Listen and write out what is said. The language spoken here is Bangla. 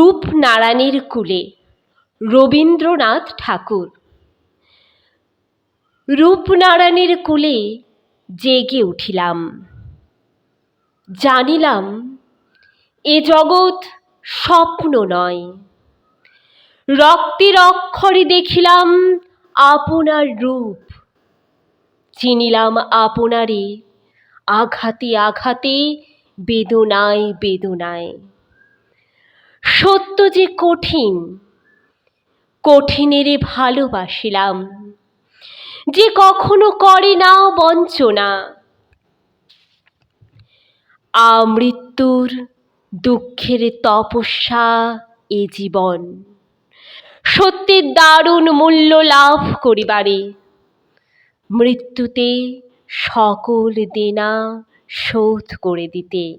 রূপনারায়ণের কুলে। রবীন্দ্রনাথ ঠাকুর। রূপনারায়ণের কুলে জেগে উঠিলাম। জানিলাম, এ জগৎ স্বপ্ন নয়। রক্তের অক্ষরে দেখিলাম আপনার রূপ। চিনিলাম আপনারে আঘাতে আঘাতে, বেদনায় বেদনায়। সত্য যে কঠিন কঠিনেরে ভালোবাসিলাম। যে কখনো করে না বঞ্চনা। আমৃত্যুর দুঃখের তপস্যা এ জীবন। সত্যের দারুণ মূল্য লাভ করিবারে। মৃত্যুতে সকল দেনা শোধ করে দিতে।